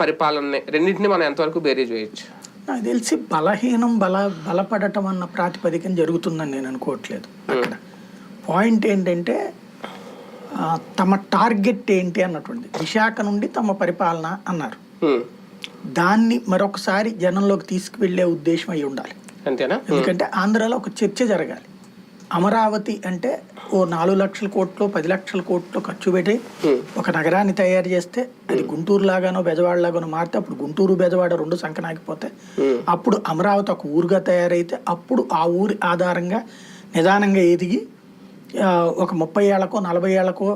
పరిపాలన రెండింటిని మనం ఎంతవరకు బేరీజ్ వేయచ్చు నాకు తెలిసి బలహీనం బల బలపడటం అన్న ప్రాతిపదికన జరుగుతుందని నేను అనుకోవట్లేదు అక్కడ. పాయింట్ ఏంటంటే తమ టార్గెట్ ఏంటి అన్నటువంటి విశాఖ నుండి తమ పరిపాలన అన్నారు. హ్మ్. దాన్ని మరొకసారి జనంలోకి తీసుకువెళ్ళే ఉద్దేశం అయి ఉండాలి. అంతేనా? ఎందుకంటే ఆంధ్రాలో ఒక చర్చ జరగాలి. అమరావతి అంటే ఓ నాలుగు లక్షల కోట్లు పది లక్షల కోట్లు ఖర్చు పెట్టి హ్మ్. ఒక నగరాన్ని తయారు చేస్తే అది గుంటూరు లాగానో బెజవాడ లాగానో మారితే అప్పుడు గుంటూరు బెజవాడ రెండు సంకనాగిపోతే హ్మ్. అప్పుడు అమరావతి ఒక ఊరుగా తయారైతే అప్పుడు ఆ ఊరి ఆధారంగా నిదానంగా ఎదిగి ఒక ముప్పై ఏళ్ళకో నలభై ఏళ్ళకో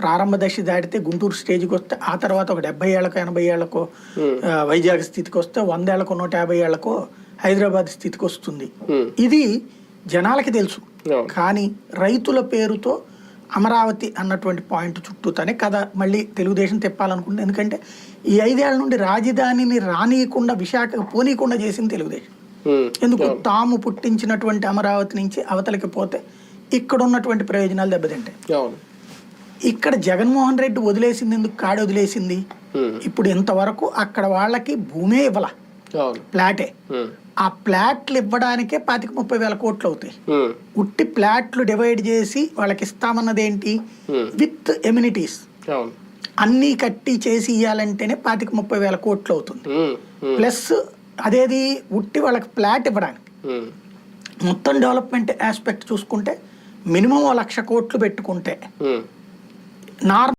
ప్రారంభ దశ దాటితే గుంటూరు స్టేజ్కి వస్తే ఆ తర్వాత ఒక డెబ్బై ఏళ్ళకో ఎనభై ఏళ్ళకో వైజాగ్ స్థితికి వస్తే వందేళ్ళకో నూట యాభై ఏళ్ళకో హైదరాబాద్ స్థితికి వస్తుంది. ఇది జనాలకి తెలుసు. కానీ రైతుల పేరుతో అమరావతి అన్నటువంటి పాయింట్ చుట్టూతోనే కథ మళ్ళీ తెలుగుదేశం తిప్పాలనుకుంటుంది. ఎందుకంటే ఈ ఐదేళ్ళ నుండి రాజధానిని రానియకుండా విశాఖ పోనీయకుండా చేసింది తెలుగుదేశం. ఎందుకు? తాము పుట్టించినటువంటి అమరావతి నుంచి అవతలికి పోతే ఇక్కడ ఉన్నటువంటి ప్రయోజనాలు దెబ్బతింటాయి. ఇక్కడ జగన్మోహన్ రెడ్డి వదిలేసింది ఎందుకు? కాడి వదిలేసింది. ఇప్పుడు ఇంతవరకు అక్కడ వాళ్ళకి భూమే ఇవ్వాల? ప్లాటే. ఆ ప్లాట్లు ఇవ్వడానికే పాతిక ముప్పై వేల కోట్లు అవుతాయి. ఉట్టి ప్లాట్లు డివైడ్ చేసి వాళ్ళకి ఇస్తామన్నది ఏంటి. విత్ ఎమ్యూనిటీస్ అన్నీ కట్టి చేసి ఇవ్వాలంటేనే పాతిక ముప్పై వేల కోట్లు అవుతుంది. ప్లస్ అదేది ఉట్టి వాళ్ళకి ప్లాట్ ఇవ్వడానికి. మొత్తం డెవలప్మెంట్ ఆస్పెక్ట్ చూసుకుంటే మినిమం లక్ష కోట్లు పెట్టుకుంటే. నార్మల్